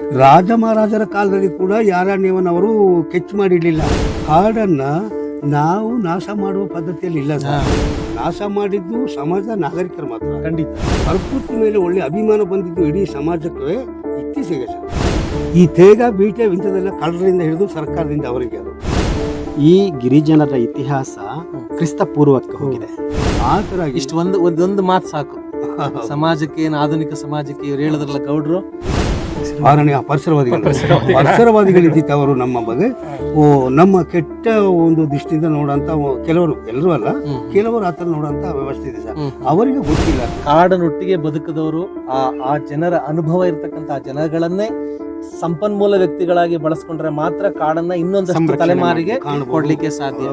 ರಾಜ ಮಹಾರಾಜರ ಕಾಲದಲ್ಲಿ ಕೂಡ ಯಾರಣ್ಯವನವರು ಕೆಚ್ಚು ಮಾಡಿರಲಿಲ್ಲ. ಕಾಡನ್ನ ನಾವು ನಾಶ ಮಾಡುವ ಪದ್ಧತಿಯಲ್ಲಿ ಇಲ್ಲ ಸರ್. ನಾಶ ಮಾಡಿದ್ದು ಸಮಾಜದ ನಾಗರಿಕರು ಮಾತ್ರ. ಖಂಡಿತ. ಪ್ರಕೃತಿ ಮೇಲೆ ಒಳ್ಳೆ ಅಭಿಮಾನ ಬಂದಿದ್ದು ಇಡೀ ಸಮಾಜಕ್ಕೆ ಇತ್ತೀಚೆಗೆ ಸರ್. ಈ ತೇಗ ಬೀಟೆ ವಿಂಚದೆಲ್ಲ ಕಳ್ಳರಿಂದ ಹಿಡಿದು ಸರ್ಕಾರದಿಂದ ಅವರಿಗೆ ಅದು. ಈ ಗಿರಿಜನರ ಇತಿಹಾಸ ಕ್ರಿಸ್ತ ಪೂರ್ವಕ್ಕೆ ಹೋಗಿದೆ. ಆ ಥರ ಇಷ್ಟು ಒಂದು ಒಂದೊಂದು ಮಾತು ಸಾಕು. ಸಮಾಜಕ್ಕೆ ಏನು ಆಧುನಿಕ ಸಮಾಜಕ್ಕೆ ಇವ್ರು ಹೇಳಿದ್ರಲ್ಲ ಗೌಡ್ರು? ಆರನೇ ಪರಿಸರವಾದಿಗಳು ಪರಿಸರವಾದಿಗಳಿದ್ದಿತ್ತು ಅವರು ನಮ್ಮ ಬಗ್ಗೆ. ಓ ನಮ್ಮ ಕೆಟ್ಟ ಒಂದು ದೃಷ್ಟಿಯಿಂದ ನೋಡಂತ ಕೆಲವರು ಎಲ್ಲರೂ ಅಲ್ಲ ಕೆಲವರು ಆ ಥರ ನೋಡಂತ ವ್ಯವಸ್ಥೆ ಇದೆ ಸರ್. ಅವರಿಗೆ ಗೊತ್ತಿಲ್ಲ. ಕಾಡನೊಟ್ಟಿಗೆ ಬದುಕದವರು ಆ ಆ ಜನರ ಅನುಭವ ಇರತಕ್ಕಂಥ ಆ ಜನಗಳನ್ನೇ ಸಂಪನ್ಮೂಲ ವ್ಯಕ್ತಿಗಳಾಗಿ ಬಳಸ್ಕೊಂಡ್ರೆ ಮಾತ್ರ ಕಾಡನ್ನ ಇನ್ನೊಂದಷ್ಟು ಸಂರಕ್ಷಣೆ ತಲೆಮಾರಿಗೆ. ಕೊಡ್ಲಿಕ್ಕೆ ಸಾಧ್ಯ.